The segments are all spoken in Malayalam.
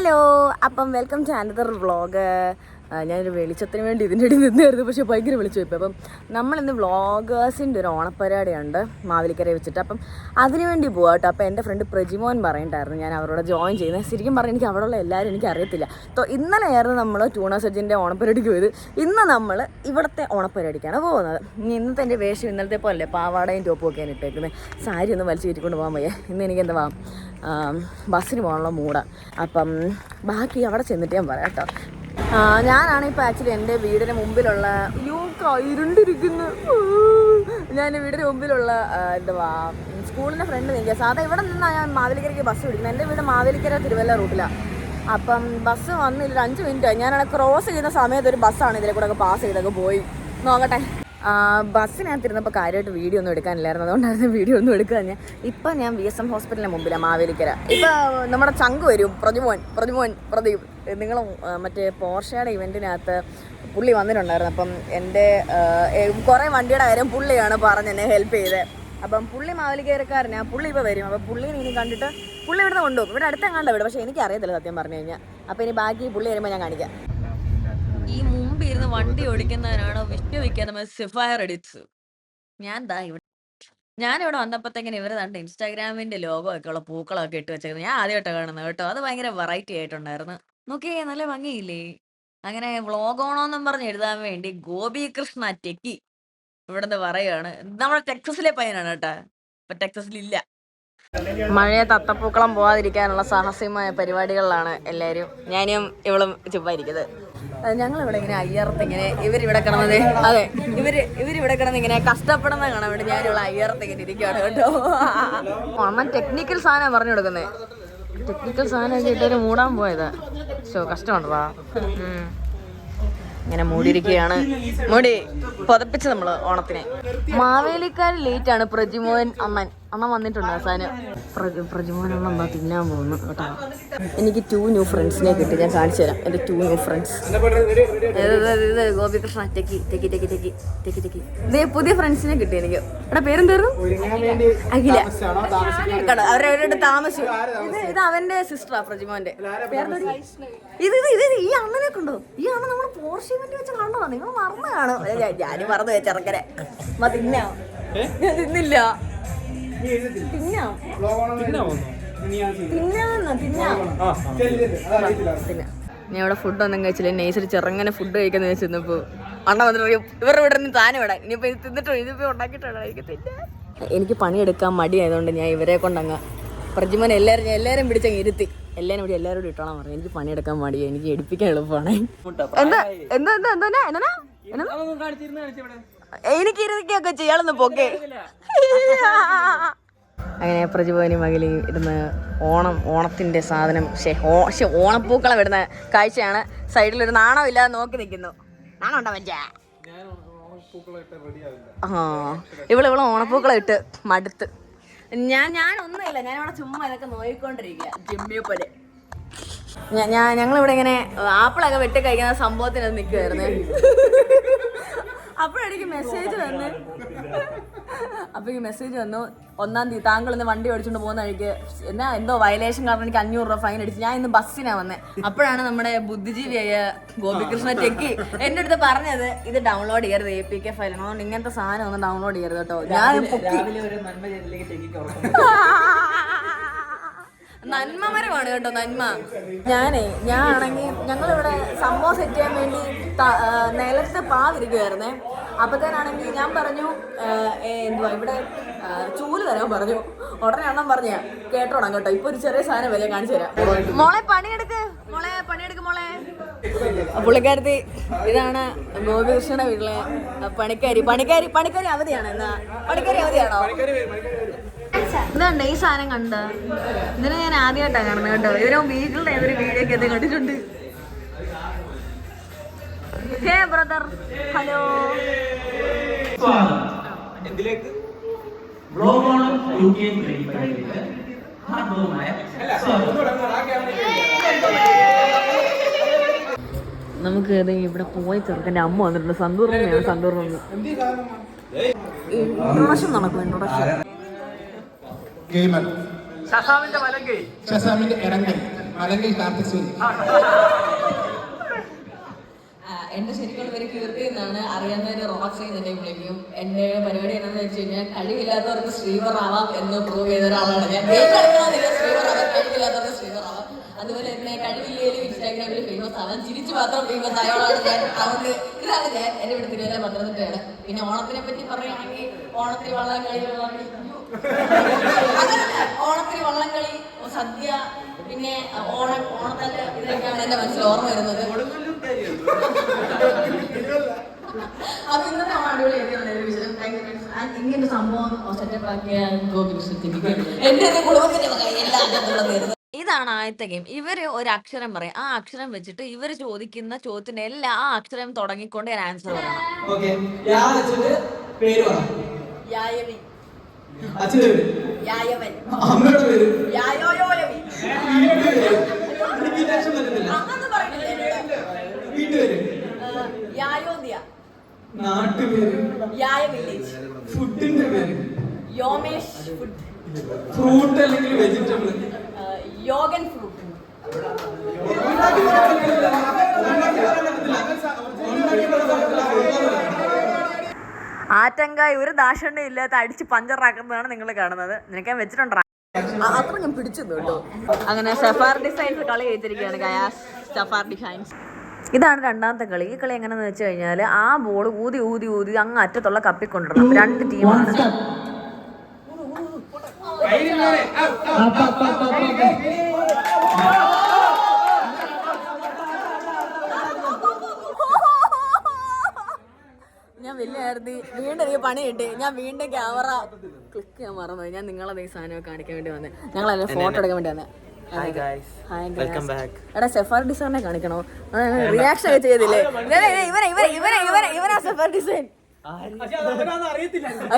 ഹലോ അപ്പം വെൽക്കം ടു അനദർ വ്ളോഗ് ഞാനൊരു വെളിച്ചത്തിന് വേണ്ടി ഇതിന്റെ ഇടയിൽ നിന്നായിരുന്നു പക്ഷേ ഭയങ്കര വെളിച്ചു പോയി. അപ്പം നമ്മളിന്ന് വ്ളോഗേഴ്സിന്റെ ഒരു ഓണപ്പരിപാടിയുണ്ട് മാവേലിക്കരയെ വെച്ചിട്ട്. അപ്പം അതിനു വേണ്ടി പോകാം കേട്ടോ. അപ്പം എന്റെ ഫ്രണ്ട് പ്രജിമോൻ പറയണ്ടായിരുന്നു ഞാൻ അവരോട് ജോയിൻ ചെയ്യുന്നത്. ശരിക്കും പറഞ്ഞാൽ എനിക്ക് അവിടെയുള്ള എല്ലാവരും എനിക്ക് അറിയത്തില്ല. തോ ഇന്നലെയായിരുന്നു നമ്മൾ ടൂണ സജിന്റെ ഓണപ്പരിപാടിക്ക് പോയത്. ഇന്ന് നമ്മൾ ഇവിടുത്തെ ഓണപ്പരിപാടിക്കാണ് പോകുന്നത്. ഇനി ഇന്നത്തെ എന്റെ വേഷം ഇന്നലത്തെ പോലെ പാവാടയും ടോപ്പും ഒക്കെയാണ് ഇട്ടേക്കുന്നത്. സാരി ഒന്ന് വലിച്ചു കയറ്റിക്കൊണ്ട് പോകാൻ വയ്യ. ഇന്ന് എനിക്ക് എന്താ ബസ്സിന് പോകാനുള്ള മൂടാണ് അപ്പം ബാക്കി അവിടെ ചെന്നിട്ട് ഞാൻ പറയാം കേട്ടോ. ഞാനാണ് ഇപ്പോൾ ആക്ച്വലി എന്റെ വീടിന് മുമ്പിലുള്ള ഇരുണ്ടിരിക്കുന്നു. ഞാൻ വീടിന് മുമ്പിലുള്ള എന്തുവാ സ്കൂളിന്റെ ഫ്രണ്ട് നിൽക്കുക. സാധാ ഇവിടെ നിന്നാണ് ഞാൻ മാവേലിക്കരയ്ക്ക് ബസ് വിളിക്കുന്നത്. എന്റെ വീട് മാവേലിക്കര തിരുവല്ല റൂട്ടിലാണ് അപ്പം ബസ് വന്നില്ല ഒരു അഞ്ച് മിനിറ്റ് ഞാനവിടെ ക്രോസ് ചെയ്യുന്ന സമയത്ത് ഒരു ബസ്സാണ് ഇതിലെ കൂടെ പാസ് ചെയ്തൊക്കെ പോയി. നോക്കട്ടെ. ബസ്സിനകത്തിരുന്നപ്പോൾ കാര്യമായിട്ട് വീഡിയോ ഒന്നും എടുക്കാനില്ലായിരുന്നു. അതുകൊണ്ടായിരുന്നു വീഡിയോ ഒന്നും എടുക്കുക ഞാൻ ഇപ്പം ഞാൻ വി എസ് എം ഹോസ്പിറ്റലിന് മുമ്പിലാണ് മാവേലിക്കര. ഇപ്പം നമ്മുടെ ചങ്ക് വരും. പ്രജുമോൻ പ്രജുമോൻ പ്രദീപ്. നിങ്ങൾ മറ്റേ പോർഷയുടെ ഇവന്റിനകത്ത് പുള്ളി വന്നിട്ടുണ്ടായിരുന്നു. അപ്പം എന്റെ കുറേ വണ്ടിയുടെ കാര്യം പുള്ളിയാണ് പറഞ്ഞ് എന്നെ ഹെൽപ്പ് ചെയ്തത് അപ്പം പുള്ളി മാവേലിക്കരക്കാരനാണ് പുള്ളി ഇപ്പോൾ വരും. അപ്പം പുള്ളിനെ ഇനി കണ്ടിട്ട് പുള്ളി ഇവിടുന്ന് കൊണ്ടുപോകും. ഇവിടെ അടുത്തെങ്ങാണ്ട് വീട്. പക്ഷേ എനിക്കറിയത്തില്ല സത്യം പറഞ്ഞു കഴിഞ്ഞാൽ അപ്പോൾ ഇനി ബാക്കി പുള്ളി വരുമ്പോൾ ഞാൻ കാണിക്കാം. വണ്ടി ഓടിക്കുന്നവനാണ് വിശ്വവിഖ്യാതമായ സിഫയർ എഡിറ്റ്സ് ഞാൻ ദാ ഇവിടെ ഞാനിവിടെ വന്നപ്പോഴത്തേക്കിന് ഇവർ കണ്ട് ഇൻസ്റ്റാഗ്രാമിന്റെ ലോഗോ ഒക്കെ ഉള്ള പൂക്കളൊക്കെ ഇട്ട് വെച്ചേക്കുന്നത് ഞാൻ ആദ്യമായിട്ട് കാണുന്നത് കേട്ടോ. അത് ഭയങ്കര വെറൈറ്റി ആയിട്ടുണ്ടായിരുന്നു. നോക്കിയേ നല്ല ഭംഗിയില്ലേ? അങ്ങനെ വ്ളോഗ് പറഞ്ഞ് എഴുതാൻ വേണ്ടി ഗോപി കൃഷ്ണ ടെക്കി ഇവിടുന്ന് പറയാണ് നമ്മുടെ ടെക്സസിലെ പയ്യനാണ് കേട്ടോ. ഇപ്പൊ ടെക്സസിലില്ല. മഴയെ തത്തപ്പൂക്കളം പോവാതിരിക്കാനുള്ള സാഹസികമായ പരിപാടികളിലാണ് എല്ലാവരും. ഞാനും ഇവളും ചുമ്പായിരിക്കുന്നത് ഞങ്ങൾ ഇവിടെ ഇങ്ങനെ അയ്യർത്ത് ഇങ്ങനെ ഇവരിവിടെ കിടന്നത്. അതെ ഇവർ ഇവരിവിടെ കിടന്ന് ഇങ്ങനെ കഷ്ടപ്പെടുന്ന കാണാൻ വേണ്ടി ഞാനിവിടെ അയ്യർത്ത് ഇങ്ങനെ ഇരിക്കുകയാണ് കേട്ടോ അമ്മ ടെക്നിക്കൽ സാധനം പറഞ്ഞു കൊടുക്കുന്നത് ടെക്നിക്കൽ സാധനം ഇട്ടൊരു മൂടാൻ പോയത്. ഷോ കഷ്ടമുണ്ടോ ഇങ്ങനെ മൂടിയിരിക്കുകയാണ്. മൂടി പുതപ്പിച്ച് നമ്മൾ ഓണത്തിന്. മാവേലിക്കാർ ലേറ്റ് ആണ് പ്രജിമോൻ അമ്മൻ. അമ്മ വന്നിട്ടുണ്ട് അവസാനം? പ്രജിമോൻ അമ്മ എന്താ തിന്നാൻ പോകുന്നു കേട്ടോ. എനിക്ക് ടു ന്യൂ ഫ്രണ്ട്സിനെ കിട്ടി. ഞാൻ കാണിച്ചു തരാം. എന്റെ two new friends Gopikrishna. Techie techie techie techie techie techie പുതിയ ഫ്രണ്ട്സിനെ കിട്ടി എനിക്ക്. എടാ പേരെന്തായിരുന്നു? അഖില. കേട്ടോ അവരവരുടെ താമസിച്ചു. ഇത് ഇത് അവന്റെ സിസ്റ്ററാ പ്രജിമോന്റെ. പേരെന്താ? ഇത് ഇത് ഇത് ഈ അണ്ണനെ കണ്ടോ? ഈ അണ്ണൻ നമ്മൾ പോർഷി വണ്ടി വെച്ച് കാണണോ നിങ്ങൾ മറന്നു കാണും. ഞാൻ- ഞാനും മറന്നു വെച്ചിറക്കരെ തിന്നാ? ഞാൻ തിന്നില്ല. തിന്നാ? തിന്നാന്ന് തിന്നാ? പിന്നെ ഞാൻ ഇവിടെ ഫുഡ് ഒന്നും കഴിച്ചില്ല. നേഴ്സറി ചെറുങ്ങനെ ഫുഡ് കഴിക്കുന്ന വെച്ചിരുന്നപ്പോ അണ്ണ വന്നിട്ട് പറയും ഇവരുടെ ഇവിടെ നിന്ന് താനം വിടാൻ ഇനിയിപ്പോ ഇത് തിന്നിട്ടോ ഇതിപ്പോ ഉണ്ടാക്കിയിട്ടോ. കഴിക്കത്തില്ല എനിക്ക് പണിയെടുക്കാൻ മടിയായതുകൊണ്ട് ഞാൻ ഇവരെ കൊണ്ടങ്ങ് പ്രജിമൻ എല്ലാവരും ഞാൻ എല്ലാവരും പിടിച്ചങ്ങ് ഇരുത്തി. എല്ലാവരും ഇവിടെ എല്ലാവരും കൂടി ഇട്ടോളാം പറഞ്ഞു. എനിക്ക് പണിയെടുക്കാൻ മടിയാ. എനിക്ക് എടുപ്പിക്കാൻ എളുപ്പമാണ്. എന്താ? എന്താ എന്താ എന്താ എന്നാ എനിക്ക് ഇരുന്നൊക്കെ ചെയ്യാളൊന്ന് പോക്കേ. അങ്ങനെ പ്രജിഭവനി മകിലി ഇരുന്ന് ഓണം ഓണത്തിന്റെ സാധനം. ശേ ഓ ശേ ഓണപ്പൂക്കളം ഇടുന്ന കാഴ്ചയാണ്. സൈഡിൽ ഒരു നാണവും ഇല്ലാതെ നോക്കി നിൽക്കുന്നു. ആ ഇവൾ ഇവൾ ഓണപ്പൂക്കളം ഇട്ട് മടുത്ത്. ഞാൻ ഞാൻ ഒന്നുമില്ല. ഞാൻ ഇവിടെ ചുമ്മാ ഇതൊക്കെ നോയിക്കൊണ്ടിരിക്കുക ജിമ്മിയെ പോലെ. ഞാൻ ഞാൻ ഞങ്ങളിവിടെ ഇങ്ങനെ ആപ്പിളൊക്കെ വെട്ടി കഴിക്കുന്ന സംഭവത്തിനത് നിൽക്കുമായിരുന്നു അപ്പോഴെനിക്ക് മെസ്സേജ് വന്ന്. അപ്പൊ ഈ മെസ്സേജ് വന്നു. ഒന്നാം തീയതി താങ്കൾ ഇന്ന് വണ്ടി ഓടിച്ചുകൊണ്ട് പോകുന്ന വഴിക്ക് എന്നാ എന്തോ വയലേഷൻ കാരണം എനിക്ക് അഞ്ഞൂറ് രൂപ ഫൈൻ അടിച്ചു. ഞാൻ ഇന്ന് ബസ്സിനാ വന്നേ. അപ്പോഴാണ് നമ്മുടെ ബുദ്ധിജീവിയായ ഗോപികൃഷ്ണ ടെക്കി എന്റെ അടുത്ത് പറഞ്ഞത് ഇത് ഡൗൺലോഡ് ചെയ്യരുത് എ പി കെ ഫയൽ അതുകൊണ്ട് ഇങ്ങനത്തെ സാധനം ഒന്ന് ഡൗൺലോഡ് ചെയ്യരുത് കേട്ടോ. ഞാൻ പൊക്കി നന്മമരമാണ് കേട്ടോ നന്മ. ഞാനേ ഞാനാണെങ്കിൽ ഞങ്ങളിവിടെ സംഭവം സെറ്റ് ചെയ്യാൻ വേണ്ടി നിലത്ത് പാതിരിക്കുമായിരുന്നേ അപ്പത്തേനാണെങ്കിൽ ഞാൻ പറഞ്ഞു എന്തുവാ ഇവിടെ ചൂൽ തരാൻ പറഞ്ഞു. ഉടനെ എണ്ണം പറഞ്ഞ കേട്ടോണം കേട്ടോ ഇപ്പൊ ഒരു ചെറിയ സാധനം വരെ കാണിച്ചു തരാം. മോളെ പണിയെടുക്ക് മോളെ പണിയെടുക്ക് മോളെ. പുള്ളിക്കാരത്തി ഇതാണ് ഗോപികൃഷ്ണന്റെ വീട്ടിലെ പണിക്കാരി. പണിക്കാരി പണിക്കാരി അവധിയാണ് എന്നാ? പണിക്കാരി അവധിയാണോ? ഇതുണ്ട് ഈ സാധനം കണ്ട? ഇതിനെ ഞാൻ ആദ്യമായിട്ടാണ് കാണുന്നത് കേട്ടോ. ഇതിനെ വീട്ടിലെ ഏതൊരു വീഡിയോ ഒക്കെ കണ്ടിട്ടുണ്ട്. ഹേ ബ്രദർ ഹലോ നമുക്ക് ഇവിടെ പോയി ചെറുക്കന്റെ അമ്മ വന്നിട്ടുണ്ട്. സന്തൂർ സന്തൂർ ഇൻട്രൊഡക്ഷൻ നടക്കും ഇൻട്രൊഡക്ഷൻ ഗെയിമർ ശശാവിന്റെ വലങ്കൈ. ഷസാമിന്റെ കാർത്തിസൂരി എന്റെ ശരിക്കുള്ള പേര് കീർത്തി എന്നാണ്. അറിയാവുന്നവര് റോക്സ് എന്നെ വിളിക്കും. എന്റെ പരിപാടി എന്താണെന്ന് വെച്ച് കഴിഞ്ഞാൽ കഴിവില്ലാത്തവർക്ക് ശ്രീവർ ആവാം എന്ന് പ്രൂവ് ചെയ്ത ഒരാളാണ്. ഞാൻ ശ്രീവർ ആവാം കഴിവില്ലാത്തവർക്ക് ശ്രീവർ ആവാം അതുപോലെ തന്നെ കഴിവില്ലേലും ഇൻസ്റ്റാഗ്രാമിൽ ഫേമസ് ആവാം. ചിരിച്ചു മാത്രം ഫേമസ് ആയോളാണ് ഞാൻ. അതുകൊണ്ട് ഇതാണ് ഞാൻ എന്നെ ഇവിടെ തിരുവല്ല പത്തനംതിട്ടയാണ്. പിന്നെ ഓണത്തിനെ പറ്റി പറയുകയാണെങ്കിൽ ഓണത്തിൽ വളരെ അങ്ങനല്ല. ഓണത്തിന് വള്ളംകളി സദ്യ പിന്നെ ഓണ ഓണത്തല്ല ഇതൊക്കെയാണ് എന്റെ മനസ്സിൽ ഓർമ്മ വരുന്നത്. അപ്പൊ ഇന്നത്തെ ഇങ്ങനെ സംഭവം സെറ്റപ്പ് ആക്കിയ എന്റെ കുടുംബത്തിന്റെ എല്ലാ ഇതാണ് ആദ്യത്തെ ഗെയിം ഇവർ ഒരു അക്ഷരം പറയും. ആ അക്ഷരം വെച്ചിട്ട് ഇവർ ചോദിക്കുന്ന ചോദ്യത്തിന് എല്ലാ ആ അക്ഷരം തുടങ്ങിക്കൊണ്ട് ഞാൻ ആൻസർ പറയണം. യാ പേര്? അമ്മയുടെ പേര്? വീട്ടുപേര്? എനിക്ക് ലക്ഷം പറ്റുന്നില്ല നാട്ടുപേര് ഫുഡിന്റെ പേര്? ഫ്രൂട്ട് അല്ലെങ്കിൽ വെജിറ്റബിൾ? യോഗൻ ഫ്രൂട്ട്. ആറ്റങ്കായ് ഒരു ദാക്ഷണ്യം ഇല്ലാത്ത അടിച്ച് പഞ്ചറാക്കുന്നതാണ് നിങ്ങൾ കാണുന്നത് നിനക്കാൻ ഞാൻ വെച്ചിട്ടുണ്ടോ അത്ര ഞാൻ പിടിച്ചു കേട്ടോ അങ്ങനെ സഫാർ ഡിസൈൻസ് കളി ചെയ്തിരിക്കുകയാണ് ഗയാസ് സഫാർ ഡിസൈൻസ് ഇതാണ് രണ്ടാമത്തെ കളി ഈ കളി എങ്ങനെയാന്ന് വെച്ച് കഴിഞ്ഞാൽ ആ ബോൾ ഊതി ഊതി ഊതി അങ്ങ് അറ്റത്തുള്ള കപ്പി കൊണ്ടുവരണം രണ്ട് ടീമാണ് വലിയ ആയിരുന്നു വീണ്ടും എനിക്ക് പണി കിട്ടി. ഞാൻ വീണ്ടും ക്യാമറ ക്ലിക്ക് ചെയ്യാൻ മറന്നു. ഞാൻ നിങ്ങളെ ഈ സാധനം കാണിക്കാൻ വേണ്ടി വന്നേ. ഞങ്ങൾ അതിന് ഫോട്ടോ എടുക്കാൻ വേണ്ടി വന്നേ. എടാ സെഫാർ ഡിസൈനെ കാണിക്കണോ? റിയാക്ഷൻ ഒക്കെ ചെയ്തില്ലേ? ഇവനെ ഇവനെ ഇവനെ ഇവനെ ഇവനെ ഇവനാ സെഫാർ ഡിസൈൻ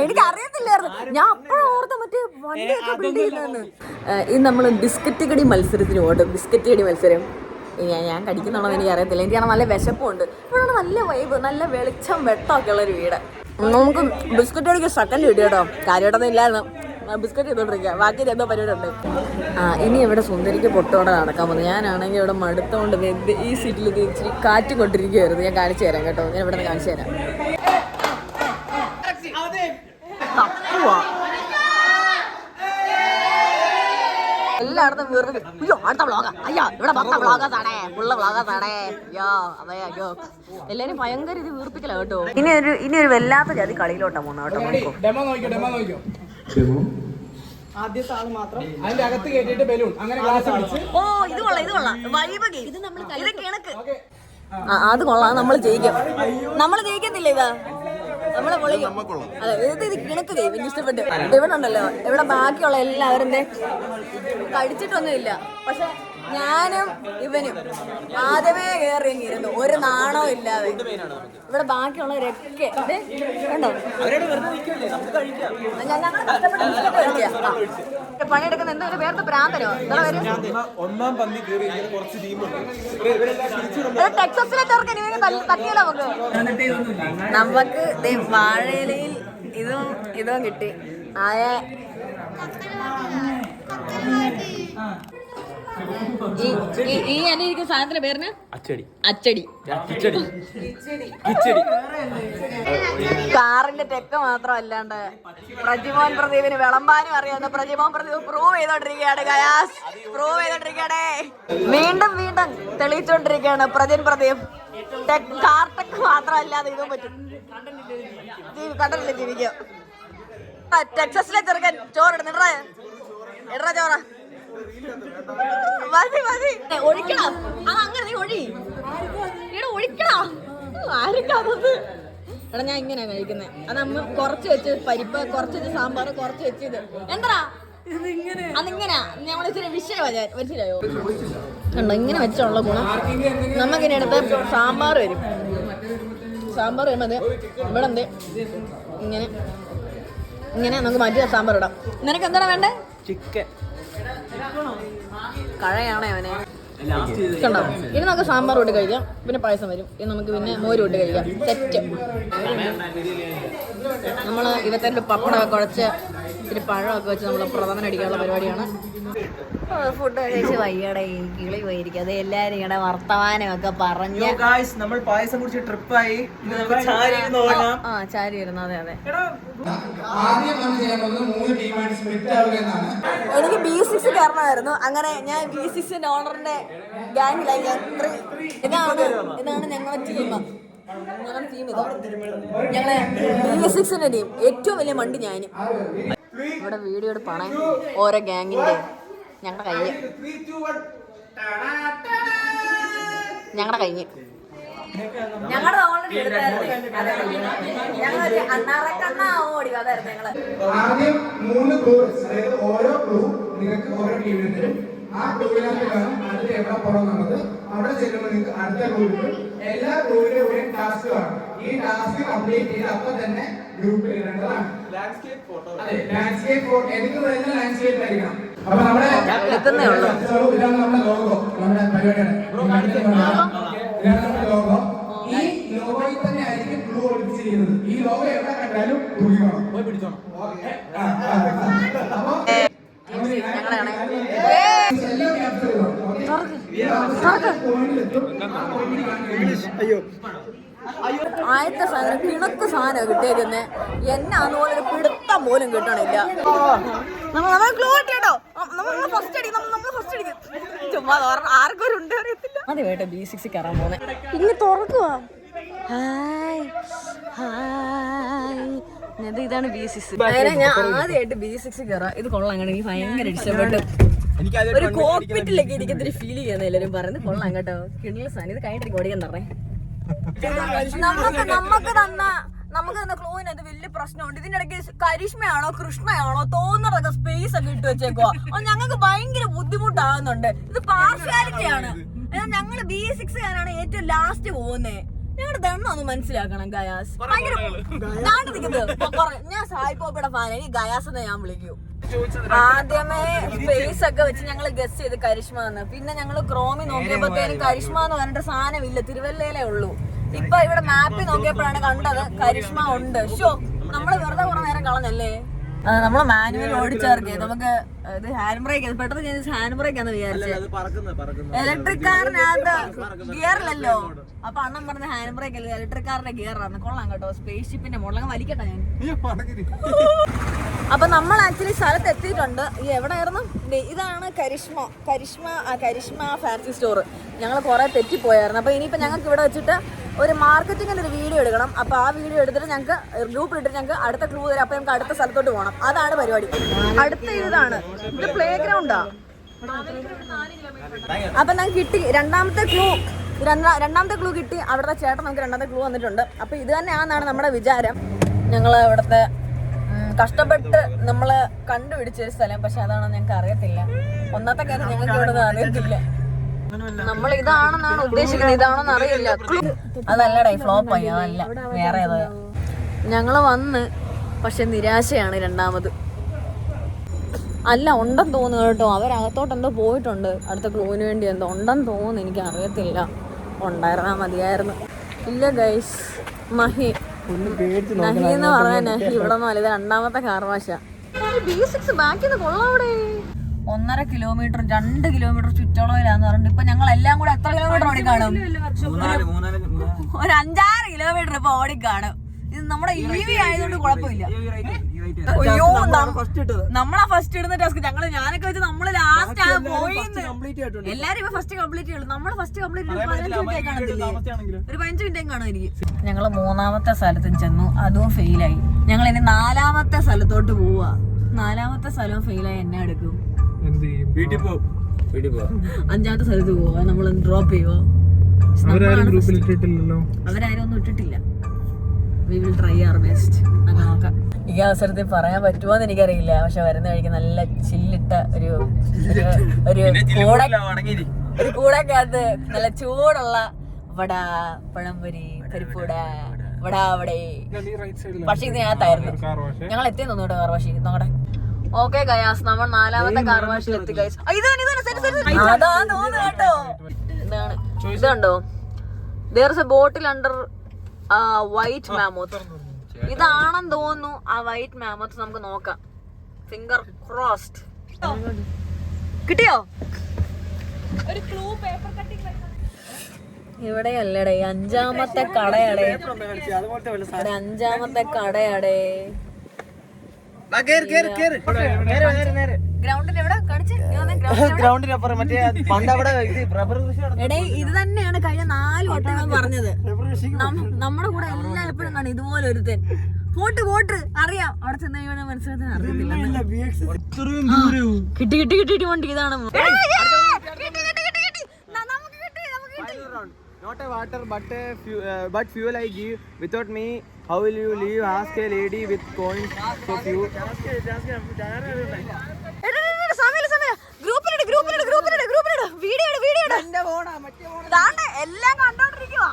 എനിക്ക് അറിയത്തില്ലായിരുന്നു. ഞാൻ അപ്പോഴും ഓർത്ത മറ്റേ വണ്ടിയൊക്കെ ബിൽഡ് ചെയ്യുന്നതെന്ന്. ഇത് നമ്മൾ ബിസ്ക്കറ്റ് കടി മത്സരത്തിന് ഓടും ബിസ്ക്കറ്റ് കടി മത്സരം. ഞാൻ ഞാൻ കടിക്കുന്നുള്ളത് എനിക്ക് അറിയത്തില്ല എനിക്കാണ് നല്ല വിശപ്പുണ്ട്. ഇവിടെ നല്ല വൈബ് നല്ല വെളിച്ചം വെട്ടമൊക്കെ ഉള്ള ഒരു വീട്. നമുക്ക് ബിസ്ക്കറ്റ് കടിക്ക് സെക്കൻഡ് കിട്ടി കേട്ടോ കാര്യമായിട്ടൊന്നും ഇല്ലായിരുന്നു. ബിസ്ക്കറ്റ് ചെയ്തോണ്ടിരിക്കുക ബാക്കി എന്തോ പരിപാടി ഉണ്ട് ആ ഇനി ഇവിടെ സുന്ദരിക്ക് പൊട്ടോടെ നടക്കാൻ പോകുന്നത്. ഞാനാണെങ്കിൽ ഇവിടെ മടുത്തോണ്ട് വെന്ത് ഈ സീറ്റിൽ ഇച്ചിരി കാറ്റ് കൊണ്ടിരിക്കുകയായിരുന്നു ഞാൻ കാണിച്ചു തരാം കേട്ടോ. ഞാൻ ഇവിടെ നിന്ന് കാണിച്ചു തരാം. തപ്പുവാ. എല്ലായിടത്തും വെറുതെ അയ്യോ അടുത്ത വ്ളോഗ അയ്യോ ഇവിടെ മൊത്തം വ്ളോഗേഴ്സ് ആണേ. ഫുള്ള് വ്ളോഗേഴ്സ് അയ്യോ അതെ അയ്യോ. എല്ലാരും ഭയങ്കര ഇത് വീർപ്പിക്കല കേട്ടോ. ഇനി ഒരു ഇനി ഒരു വല്ലാത്ത ജാതി കളിയിലോട്ടാ പോകുന്ന കേട്ടോ നോക്കൂ ഡെമോ നോക്കിയോ ഡെമോ നോക്കിയോ ആദ്യത്തെ ആൾ മാത്രം. അതിന്റെ അകത്ത് കേട്ടിട്ട് ബലൂൺ. അങ്ങനെ ഗ്ലാസ് പിടിച്ച്. ഓ ഇത് കൊള്ളാം ഇത് കൊള്ളാം. വൈബ് ഗെയിം ഇത് നമ്മൾ ഇത് കിണക്ക് ആ അത് കൊള്ളാം. നമ്മൾ ജയിക്കും. നമ്മൾ ജയിക്കത്തില്ല ഇതാ? നമ്മളെ പൊളിക്കും അതെ ഇത് ഇത് കിണക്ക് ഗെയിം എനിക്ക് ഇഷ്ടപ്പെട്ടു. ഇവിടെ ഇവിടെ ബാക്കിയുള്ള എല്ലാവരും കടിച്ചിട്ടൊന്നുമില്ല. പക്ഷെ ഞാനും ഇവനും ആദ്യമേ കയറി ഇരുന്നു. ഒരു നാണവും ഇല്ലാതെ. ഇവിടെ ബാക്കിയുള്ളവരൊക്കെ കണ്ടോ. പണിയെടുക്കുന്ന എന്തൊരു പേർക്ക് പ്രാന്തനോ ഒന്നാം പന്തി കയറി ഇങ്ങനെ കുറച്ച് ടീമുണ്ട്. ഇത് ടെക്സസിലെ ചെറുക്കൻ ഇവന് തല്ലി- തട്ടിയല്ലോ നമുക്ക് നമുക്ക് ദേ വാഴയിലയിൽ ഇതും ഇതും കിട്ടി. ആയ ഈ- ഈ- ഈ എന്നെ ഇരിക്കുന്ന സാധനത്തിന്റെ പേരിന് അച്ചടി. അച്ചടി. കാറിന്റെ ടെക്ക് മാത്രം അല്ലാണ്ട് പ്രജിമോൻ പ്രദീപിന് വിളമ്പാനും അറിയാവുന്ന പ്രജിമോൻ പ്രദീപ് പ്രൂവ് ചെയ്തോണ്ടിരിക്കുകയാണ് ഗയാസ് പ്രൂവ് ചെയ്തോണ്ടിരിക്കുകയാണേ. വീണ്ടും വീണ്ടും തെളിയിച്ചോണ്ടിരിക്കുകയാണ് Prajin Pradeep. Tech car tech മാത്രം അല്ലാതെ ഇതും പറ്റും. കണ്ടല്ലേ ജീവിക്കാം? ആ, ടെക്സസിലെ ചെറുക്കൻ ചോറിടുന്നു ഇടറ. ഇടറ ചോറ. മതി മതി. ഒഴിക്കണം അത് അങ്ങനെ നീ ഒഴി. ഇവിടെ ഒഴിക്കണം ആർക്കത് എടാ ഞാൻ ഇങ്ങനെ കഴിക്കുന്നത് അത് അമ്മ കുറച്ച് വെച്ച് പരിപ്പ് കുറച്ച് വെച്ച് സാമ്പാർ കുറച്ച് വെച്ച് ഇത് എന്താ അതിങ്ങനെ ഞങ്ങൾ ഇച്ചിരി വിഷയമാ ഞാൻ മനസ്സിലായോ കണ്ടോ ഇങ്ങനെ വെച്ചുള്ള ഗുണം. നമുക്കിനി എടുത്ത് സാമ്പാർ വരും. സാമ്പാർ വരുമ്പോൾ അത് ഇവിടെ എന്ത്? ഇങ്ങനെ. ഇങ്ങനെ നമുക്ക് മാറ്റി സാമ്പാർ ഇടാം. നിനക്ക് എന്താണ് വേണ്ടേ? ചിക്കൻ. കഴയാണേ അവനെ. കണ്ടോ? ഇനി നമുക്ക് സാമ്പാർ ഇട്ട് കഴിക്കാം. പിന്നെ പായസം വരും. ഇനി നമുക്ക് പിന്നെ മോര് കൂട്ടി കഴിക്കാം. സെറ്റ് നമ്മൾ ഇവത്തെ പപ്പടമൊക്കെ കുഴച്ച് ഇത്തിരി പഴമൊക്കെ വെച്ച് നമ്മൾ പ്രഥമൻ അടിക്കാനുള്ള പരിപാടിയാണ്. ഫുഡ് കഴിച്ച് വയ്യടെ ഈ കിളി പോയിരിക്കും. അത് എല്ലാരും ഇങ്ങനെ വർത്തമാനമൊക്കെ ഒക്കെ പറഞ്ഞു നമ്മൾ പായസം കുടിച്ച് ട്രിപ്പായി. ആ ചാരി വരുന്നു അതെ അതെ. ആദ്യം നമ്മൾ മൂന്ന് ടീമായിട്ട് സ്പ്ലിറ്റ് ആവുക എന്നാണ്. എനിക്ക് ബി സിക്സ് കയറണമായിരുന്നു അങ്ങനെ ഞാൻ ബി സിക്സിന്റെ ഓണറിന്റെ ഗാങ്ങിലായി ഇതാണ് ഇതാണ് ഞങ്ങളുടെ ടീം ഞങ്ങളുടെ ടീം ഇതാണ് ഞങ്ങളെ ബി സിക്സിന്റെ ടീം ഏറ്റവും വലിയ മണ്ടി ഞാനും. ഇവിടെ വീഡിയോ എടുപ്പാണ് ഓരോ ഗാങ്ങിന്റെ ഞങ്ങളുടെ കയ്യിൽ ഞങ്ങളുടെ കയ്യിൽ ഞങ്ങളുടെ ഓൾറെഡി ഞങ്ങൾ അണ്ണാറക്കണ്ണ ഓടി അതായിരുന്നു ഞങ്ങൾ. ആദ്യം മൂന്ന് ഗ്രൂപ്പ് അതായത് ഓരോ ഗ്രൂപ്പ് നിങ്ങൾക്ക് ഓരോ ടീമിൽ തരും. ആ ക്ലൂവിനകത്ത് വേണം അടുത്ത് എവിടെ പോകണം എന്നുള്ളത് അവിടെ ചെല്ലുമ്പോൾ നിങ്ങൾക്ക് അടുത്ത ക്ലൂ എല്ലാ കൂടെ ടാസ്ക് കാണും. ഈ ടാസ്ക് കംപ്ലീറ്റ് ചെയ്ത് അപ്പൊ തന്നെ ഗ്രൂപ്പിൽ ഇടേണ്ടതാണ് അതെ ലാൻഡ്സ്കേപ്പ് ഫോട്ടോ ലാൻഡ്സ്കേപ്പ് ആയിരിക്കണം. അപ്പൊ നമ്മുടെ. ഇതാണ് ലോഗോ നമ്മുടെ പരിപാടിയാണ്. ഇതാണ് നമ്മുടെ ലോഗോ ഈ ലോഗോയിൽ തന്നെ ആയിരിക്കും ഒളിപ്പിച്ചിരിക്കുന്നത് ഈ ലോഗോ എവിടെ കണ്ടാലും പോയി പിടിച്ചോണം. അപ്പൊ ഞങ്ങളാണ് ആദ്യത്തെ സാധനം കിണക്ക് സാധനം കിട്ടിയേക്കുന്നേ. എന്നാന്ന് പോലെ ഒരു പിടുത്തം പോലും കിട്ടണില്ല. നമ്മൾ നമ്മൾ ക്ലൂ കിട്ടിയോ നമ്മൾ ഫസ്റ്റ് നമ്മൾ ഫസ്റ്റ് അടിക്കും. ചുമ്മാ തുറന്ന് ആർക്കും ഒരു ഉണ്ട് അറിയത്തില്ല. ആദ്യമായിട്ട് ബി സിക്സ് കയറാൻ പോന്നെ. ഇനി തുറക്കുക ഹായ് ഹായ് ഇത് ഇതാണ് ബി സിക്സ് ഞാൻ ആദ്യമായിട്ട് ബി സിക്സ് കയറാം ഇത് കൊള്ളാം അങ്ങനെ എനിക്ക് ഭയങ്കര ഇഷ്ടപ്പെട്ടു ഒരു കോക്പിറ്റിലൊക്കെ ഇരിക്കുന്ന ഫീൽ ചെയ്യുന്ന എല്ലാരും പറയുന്നത് കൊള്ളാം കേട്ടോ. കിണിലെ സാധനം. ഇത് കഴിഞ്ഞിട്ട് ഓടിക്കാൻ തറേ നമുക്ക് നമുക്ക് തന്ന നമുക്ക് തന്ന വലിയ പ്രശ്നമുണ്ട്. ഇതിന്റെ ഇടയ്ക്ക് കരിഷ്മയാണോ കൃഷ്ണയാണോ തോന്നുന്നതൊക്കെ സ്പേസ് ഒക്കെ ഇട്ട് വെച്ചേക്കോ ഞങ്ങൾക്ക് ഭയങ്കര ബുദ്ധിമുട്ടാകുന്നുണ്ട്. ഇത് പാർഷ്യാലിറ്റിയാണ് ഞങ്ങൾ ബി സിക്സ് കാരാണ് ഏറ്റവും ലാസ്റ്റ് പോകുന്നേ. ഞങ്ങളുടെ ദണ്ണം ഒന്ന് മനസ്സിലാക്കണം ഗയാസ് ഭയങ്കര നാട്ടിൽ നിൽക്കുന്നത് ഞാൻ സായിപ്പോപ്പയുടെ ഫാൻ എനിക്ക് ഗയാസ് എന്ന് ഞാൻ വിളിക്കൂ ആദ്യമേ ഫേസ് ഒക്കെ വെച്ച് ഞങ്ങൾ ഗസ് ചെയ്ത് കരിഷ്മ എന്ന് പിന്നെ ഞങ്ങൾ ക്രോമി നോക്കിയപ്പോഴത്തേനും കരിഷ്മ എന്ന് പറഞ്ഞിട്ട് സാധനം ഇല്ല തിരുവല്ലയിലേ ഉള്ളൂ ഇപ്പൊ ഇവിടെ മാപ്പിൽ നോക്കിയപ്പോഴാണ് കണ്ടത് കരിഷ്മ ഉണ്ട് ഷോ നമ്മൾ വെറുതെ കുറെ നേരം കളഞ്ഞല്ലേ നമ്മൾ മാനുവൽ ഓടിച്ചേർക്കേ നമുക്ക് ഇത് ഹാൻഡ് ബ്രേക്ക് പെട്ടെന്ന് ഞാൻ ഹാൻഡ് ബ്രേക്ക് ആണെന്ന് വിചാരിച്ചത് ഇലക്ട്രിക് കാറിനകത്ത് ഗിയറിലല്ലോ അപ്പൊ അണ്ണൻ പറഞ്ഞ ഹാൻഡ് ബ്രേക്ക് അല്ല? ഇലക്ട്രിക് കാറിന്റെ ഗിയറാണ് കൊള്ളാം കേട്ടോ. സ്പേസ് ഷിപ്പിന്റെ മുകളിലങ്ങ് വലിക്കട്ടെ ഞാൻ. അപ്പൊ നമ്മൾ ആക്ച്വലി സ്ഥലത്ത് എത്തിയിട്ടുണ്ട്. ഈ എവിടെയായിരുന്നു? ഇതാണ് Karishma. Karishma Karishma fancy store. ഞങ്ങൾ കുറെ തെറ്റിപ്പോയായിരുന്നു. അപ്പൊ ഇനിയിപ്പോ ഞങ്ങൾക്ക് ഇവിടെ വെച്ചിട്ട് ഒരു മാർക്കറ്റിങ്ങിന്റെ ഒരു വീഡിയോ എടുക്കണം. അപ്പൊ ആ വീഡിയോ എടുത്തിട്ട് ഞങ്ങൾക്ക് ഗ്രൂപ്പ് ഇട്ടിട്ട് ഞങ്ങൾക്ക് അടുത്ത ക്ലൂ തരാം. അപ്പൊ ഞങ്ങൾക്ക് അടുത്ത സ്ഥലത്തോട്ട് പോകണം. അതാണ് പരിപാടി. അടുത്ത ഇതാണ്. ഇത് പ്ലേ ഗ്രൗണ്ടാ അപ്പൊ ഞങ്ങൾക്ക് കിട്ടി രണ്ടാമത്തെ ക്ലൂ രണ്ടാമത്തെ ക്ലൂ കിട്ടി. അവിടുത്തെ ചേട്ടൻ നമുക്ക് രണ്ടാമത്തെ ക്ലൂ വന്നിട്ടുണ്ട്. അപ്പൊ ഇത് തന്നെയാണെന്നാണ് നമ്മുടെ വിചാരം. ഞങ്ങൾ ഇവിടുത്തെ ഉം, കഷ്ടപ്പെട്ട് നമ്മൾ കണ്ടുപിടിച്ച ഒരു സ്ഥലം പക്ഷെ അതാണോ ഞങ്ങൾക്ക് അറിയത്തില്ല. ഒന്നാമത്തെ കാര്യം ഞങ്ങൾക്ക് ഇവിടെ അറിയത്തില്ല. നമ്മൾ ഇതാണെന്നാണ് ഉദ്ദേശിക്കുന്നത് ഇതാണെന്ന് അറിയില്ല. അതല്ല അതല്ലടേ ഫ്ലോപ്പ് ആയി അതല്ല. വേറെ ഏതാ. ഞങ്ങൾ വന്ന് പക്ഷെ നിരാശയാണ് രണ്ടാമത്. അല്ല ഉണ്ടെന്ന് തോന്നുന്നു കേട്ടോ. അവരകത്തോട്ട് എന്തോ പോയിട്ടുണ്ട്. അടുത്ത ക്ലൂവിന് വേണ്ടി എന്തോ ഉണ്ടെന്ന് തോന്നുന്നു. എനിക്ക് അറിയത്തില്ല ഉണ്ടായിരുന്നാ മതിയായിരുന്നു. ഇല്ല ഗൈസ് മഹി. ഇവിടെ ഇത് രണ്ടാമത്തെ കാർവാശ ഒന്നര കിലോമീറ്റർ രണ്ട് കിലോമീറ്റർ ചുറ്റളവിലാന്ന് പറഞ്ഞിട്ട് ഇപ്പൊ ഞങ്ങൾ എല്ലാം കൂടെ എത്ര കിലോമീറ്റർ ഓടി കാണും മൂന്നാൽ മൂന്നാൽ ഒരു അഞ്ചാറ് കിലോമീറ്റർ ഇപ്പൊ കാണും ഇത് നമ്മുടെ ഇ വി ആയതുകൊണ്ട് കുഴപ്പമില്ല. അയ്യോ നമ്മളാ ഫസ്റ്റ് ഇടുന്ന ടാസ്ക് ഞങ്ങൾ ഞാനൊക്കെ വെച്ച് നമ്മൾ ലാസ്റ്റ് ആണ് പോയിന്ന്. എല്ലാരും ഇപ്പൊ ഫസ്റ്റ് കംപ്ലീറ്റ് ചെയ്യുള്ളൂ. നമ്മൾ ഫസ്റ്റ് കംപ്ലീറ്റ് പതിനഞ്ച് മിനിറ്റ് കാണത്തില്ലേ ഒരു പതിനഞ്ച് മിനിറ്റ് കാണും ഞങ്ങൾ മൂന്നാമത്തെ സ്ഥലത്തും ചെന്നു അതും ഫെയിലായി. ഞങ്ങൾ ഇനി നാലാമത്തെ സ്ഥലത്തോട്ട് പോവാ. നാലാമത്തെ സ്ഥലവും ഫെയിലായി എന്നെ എടുക്കും. അഞ്ചാമത്തെ സ്ഥലത്ത് പോവാ നമ്മൾ ഡ്രോപ്പ് ചെയ്യുവോ? അവരാരും ഒന്നും ഇട്ടിട്ടില്ല. We will try our best അങ്ങനെ നോക്കാം. ഈ അവസരത്തിൽ പറയാൻ പറ്റുമോ എന്ന് എനിക്കറിയില്ല. പക്ഷെ വരുന്ന വഴിക്ക് നല്ല ചില്ലിട്ട ഒരു ഒരു- ഒരു കൂടെ കാത്ത് നല്ല ചൂടുള്ള വട പഴംപൊരി അവിടെ പക്ഷെ ഞങ്ങൾ എത്തി തോന്നുന്നു കാർവാശി നോക്കട്ടെ. ഓക്കെ ഗയാസ് നമ്മൾ നാലാമത്തെ കാർ വാഷിൽ എത്തി ഗൈസ് കേട്ടോ. ഇതാണ്. ഇതുണ്ടോ there a bottle under white mammoth ഇതാണെന്ന് തോന്നുന്നു ആ വൈറ്റ് മാമോത്ത് നമുക്ക് നോക്കാം. ഫിംഗർ ക്രോസ്ഡ് കിട്ടിയോ? ഇവിടെ അല്ലടേ അഞ്ചാമത്തെ കടയടേ. അഞ്ചാമത്തെ കടയടേ. ഗ്രൗണ്ടിൽ എവിടെ കാണിച്ച്. ഗ്രൗണ്ടിനപ്പുറം മറ്റേ പണ്ട് അവിടെ എടേ ഇത് തന്നെയാണ് കഴിഞ്ഞ നാല് വട്ടം ഞാൻ പറഞ്ഞത്. നമ്മുടെ കൂടെ എല്ലാം എപ്പോഴും കാണും. ഇതുപോലെ ഒരുത്തൻ പോട്ട് പോട്ട്. അറിയാം. അവിടെ ചെന്ന് കഴിയുമ്പോൾ മനസ്സിലാക്കാൻ അറിയത്തില്ല. കിട്ടി കിട്ടി കിട്ടി കിട്ടി വണ്ടി. ഇതാണ്. Not a water, but a fu- uh, but fuel I give. Without me, how will you live? Ask a lady with coins fuel. കണ്ടോണ്ടിരിക്കുവാ.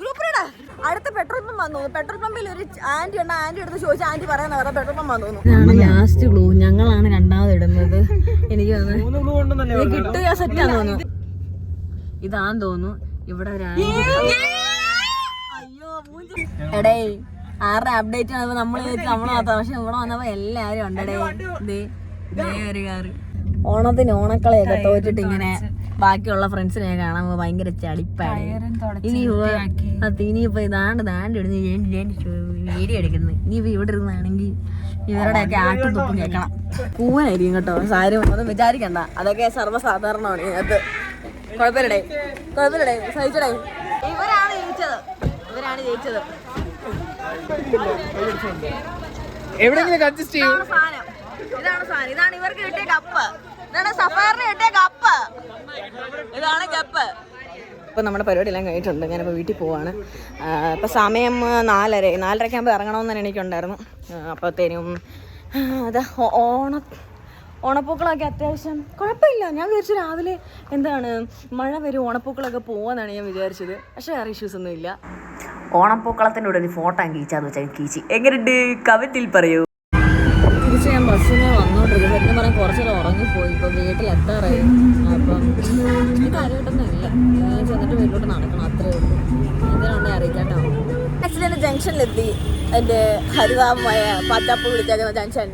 ഗ്രൂപ്പിലിട് അടുത്ത പെട്രോൾ പമ്പ് വന്നു. പെട്രോൾ പമ്പിൽ ഒരു ആന്റി ഉണ്ട്. ആന്റി എടുത്ത് ചോദിച്ചു ആന്റി പറയുന്ന വേറെ പെട്രോൾ പമ്പ് വന്നു ലാസ്റ്റ് ഗ്ലൂ ഞങ്ങളാണ് രണ്ടാമത് ഇടുന്നത്. എനിക്ക് തോന്നുന്നു കിട്ടുക സെറ്റാന്ന് തോന്നുന്നു. ഇതാന്ന് തോന്നുന്നു. ഇവിടെ അയ്യോ. എടേ ആരുടെ അപ്ഡേറ്റ് ആണ്? നമ്മൾ നമ്മൾ മാത്രം പക്ഷെ ഇവിടെ വന്നപ്പോ എല്ലാരും ഉണ്ടടേ ദേ ദേ. ഒരു കാറ്. ഓണത്തിന് ഓണക്കളയൊക്കെ തോറ്റിട്ട് ഇങ്ങനെ ബാക്കിയുള്ള ഫ്രണ്ട്സിനെ കാണാൻ ഭയങ്കര ചടിപ്പാണ്. ഇനി ഇനിയിപ്പോ ഇതാണ്ട് ദാണ്ട് ഇടുന്നു. വീഡിയോ എടുക്കുന്നത് ഇനിയിപ്പോ ഇവിടെ ഇരുന്നാണെങ്കിൽ ഇവരുടെ ഒക്കെ ആട്ടും തുപ്പും കേൾക്കണം. പൂവായിരിക്കും കേട്ടോ. സാരും ഒന്നും വിചാരിക്കണ്ട. അതൊക്കെ സർവസാധാരണമാണ് ഇതിനകത്ത്. കുഴപ്പമില്ലടേ. കുഴപ്പമില്ലടേ. സഹിച്ചടേ. ഇവരാണ് ജയിച്ചത്. ഇവരാണ് ജയിച്ചത്. എവിടെങ്കിലും അഡ്ജസ്റ്റ് ചെയ്യും. ഇതാണ് സാധനം. ഇതാണ് ഇവർക്ക് കിട്ടിയ കപ്പ്. ഇതാണ് സഫാറിന് കിട്ടിയ കപ്പ്. ഇതാണ് കപ്പ്. ഇപ്പൊ നമ്മുടെ പരിപാടി എല്ലാം കഴിഞ്ഞിട്ടുണ്ട്. ഞാനിപ്പോൾ വീട്ടിൽ പോവാണ്. ഇപ്പൊ സമയം നാലര. നാലരയ്ക്കാകുമ്പോൾ ഇറങ്ങണമെന്ന് എനിക്കുണ്ടായിരുന്നു. അപ്പോഴത്തേനും അതാ ഓണ. ഓണപ്പൂക്കളൊക്കെ അത്യാവശ്യം കുഴപ്പമില്ല. ഞാൻ വിചാരിച്ചു രാവിലെ എന്താണ് മഴ വരും ഓണപ്പൂക്കളൊക്കെ പോവാന്നാണ് ഞാൻ വിചാരിച്ചത്. പക്ഷേ വേറെ ഇഷ്യൂസ് ഒന്നും ഇല്ല. ഓണപ്പൂക്കളത്തിന്റെ കൂടെ ഒരു ഫോട്ടോ കീച്ചാന്ന് വെച്ചാൽ കീച്ചി. എങ്ങനെയുണ്ട്? കമന്റിൽ പറയൂ. തിരിച്ച് ഞാൻ ബസ്സിന് വന്നോണ്ടിരിക്കും സത്യം പറഞ്ഞാൽ കുറച്ചേരം ഉറങ്ങിപ്പോയി. ഇപ്പം വീട്ടിലെത്താറായി. അപ്പം ഈ കാര്യമായിട്ടൊന്നും ഇല്ല. ഞാൻ ചെന്നിട്ട് വീട്ടിലോട്ട് നടക്കണം അത്രേ ഉള്ളൂ. എന്തിനാണെന്ന് അറിയിക്കാട്ടോ. ആക്സിഡന്റ് ജംഗ്ഷനിലെത്തി എന്റെ ഹരിതാമമായ പച്ചപ്പ് വിളിച്ചേക്കുന്ന ജംഗ്ഷൻ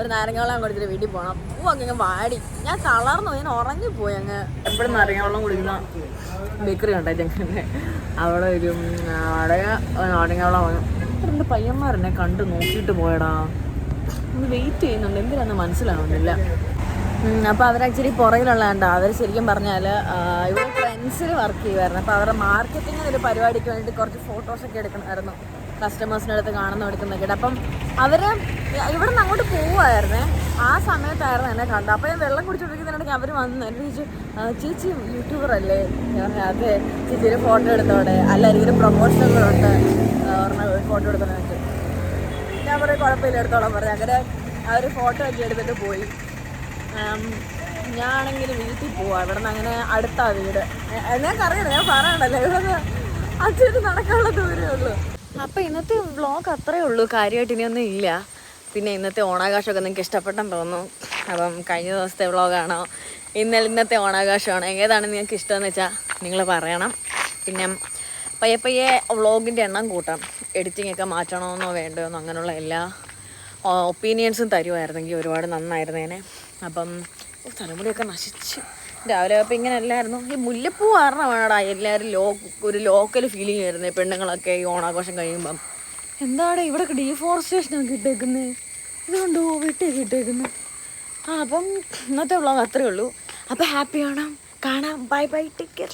ഒരു നാരങ്ങവെള്ളം കൊടുത്തിട്ട് വീട്ടിൽ പോകണം പൂ അങ്ങ് വാടി. ഞാൻ തളർന്നു ഞാൻ ഉറങ്ങിപ്പോയി അങ്ങ്. എപ്പോഴും നാരങ്ങവെള്ളം കുടിക്കുന്ന ബേക്കറി ഉണ്ടായി ഞങ്ങളുടെ അവിടെ ഒരു നാടക നാരങ്ങവെള്ളം രണ്ട് പയ്യന്മാരെന്നെ കണ്ട് നോക്കിയിട്ട് പോയടാ. ഒന്ന് വെയിറ്റ് ചെയ്യുന്നുണ്ട്. എന്തിനാന്ന് മനസ്സിലാവുന്നില്ല. അപ്പോൾ അവർ ആക്ച്വലി പുറകിലുള്ളതുണ്ട്. അവർ ശരിക്കും പറഞ്ഞാൽ ഇവിടെ ഫ്രണ്ട്സിൽ വർക്ക് ചെയ്യുമായിരുന്നു അപ്പോൾ അവരുടെ മാർക്കറ്റിങ്ങിന് ഒരു പരിപാടിക്ക് വേണ്ടി കുറച്ച് ഫോട്ടോസൊക്കെ എടുക്കണമായിരുന്നു. കസ്റ്റമേഴ്സിന്റെ അടുത്ത് കാണുന്ന എടുക്കുന്നൊക്കെ അപ്പം അവർ ഇവിടെ നിന്ന് അങ്ങോട്ട് പോവുമായിരുന്നേ ആ സമയത്തായിരുന്നു എന്നെ കണ്ടത്. അപ്പോൾ ഞാൻ വെള്ളം കുടിച്ചുകൊണ്ടിരിക്കുന്നിടയ്ക്ക് അവർ വന്ന് എന്നെ ചോദിച്ചു ചേച്ചി യൂട്യൂബർ അല്ലേ? ഞാൻ അതെ. ചേച്ചി ഒരു ഫോട്ടോ എടുത്തോടെ. അല്ല എനിക്കൊരു പ്രൊമോഷനുകളുണ്ട് ഫോട്ടോ എടുത്തോടെ വെച്ചു ഞാൻ പറയും കുഴപ്പമില്ല എടുത്തോളം പറഞ്ഞു. അങ്ങനെ ആ ഒരു ഫോട്ടോ ഒക്കെ എടുത്തിട്ട് പോയി. ഞാനാണെങ്കിൽ വീട്ടിൽ പോവാം. ഇവിടെ നിന്ന് അങ്ങനെ അടുത്താ വീട്. ഞങ്ങൾക്കറിയാം ഞാൻ പറയണ്ടല്ലോ. ഇവിടെ അച്ഛന് നടക്കാനുള്ള ദൂരമേ ഉള്ളൂ. അപ്പം ഇന്നത്തെ വ്ളോഗ് അത്രേ ഉള്ളൂ. കാര്യമായിട്ട് ഇനിയൊന്നും ഇല്ല. പിന്നെ ഇന്നത്തെ ഓണാകാശമൊക്കെ നിങ്ങൾക്ക് ഇഷ്ടപ്പെട്ടെന്ന് തോന്നുന്നു. അപ്പം കഴിഞ്ഞ ദിവസത്തെ വ്ളോഗാണോ ഇന്നലെ ഇന്നത്തെ ഓണാകാശമാണോ ഏതാണ് നിങ്ങൾക്ക് ഇഷ്ടമെന്ന് വെച്ചാൽ നിങ്ങൾ പറയണം. പിന്നെ പയ്യെ പയ്യെ വ്ളോഗിന്റെ എണ്ണം കൂട്ടാം എഡിറ്റിംഗ് ഒക്കെ മാറ്റണമെന്നോ വേണ്ടോന്നോ അങ്ങനെയുള്ള എല്ലാ ഒപ്പീനിയൻസും തരുമായിരുന്നെങ്കിൽ ഒരുപാട് നന്നായിരുന്നേനെ. അപ്പം തലമുടിയൊക്കെ നശിച്ച്. രാവിലെ അപ്പം ഇങ്ങനെ അല്ലായിരുന്നു ഈ മുല്ലപ്പൂ കാരണമാണടാ എല്ലാവരും ലോ ഒരു ലോക്കൽ ഫീലിംഗ് ആയിരുന്നു പെണ്ണുങ്ങളൊക്കെ ഈ ഓണാഘോഷം കഴിയുമ്പം. എന്താണ് ഇവിടെ ഡീഫോറസ്റ്റേഷനൊക്കെ ഇട്ടേക്കുന്നത് ഇതുകൊണ്ടോ വെട്ടിയൊക്കെ ഇട്ടേക്കുന്നത് ആ അപ്പം ഇന്നത്തെ വ്ളോഗ് അത്രേ ഉള്ളൂ. അപ്പം ഹാപ്പി ആണോ കാണാം. Bye bye take care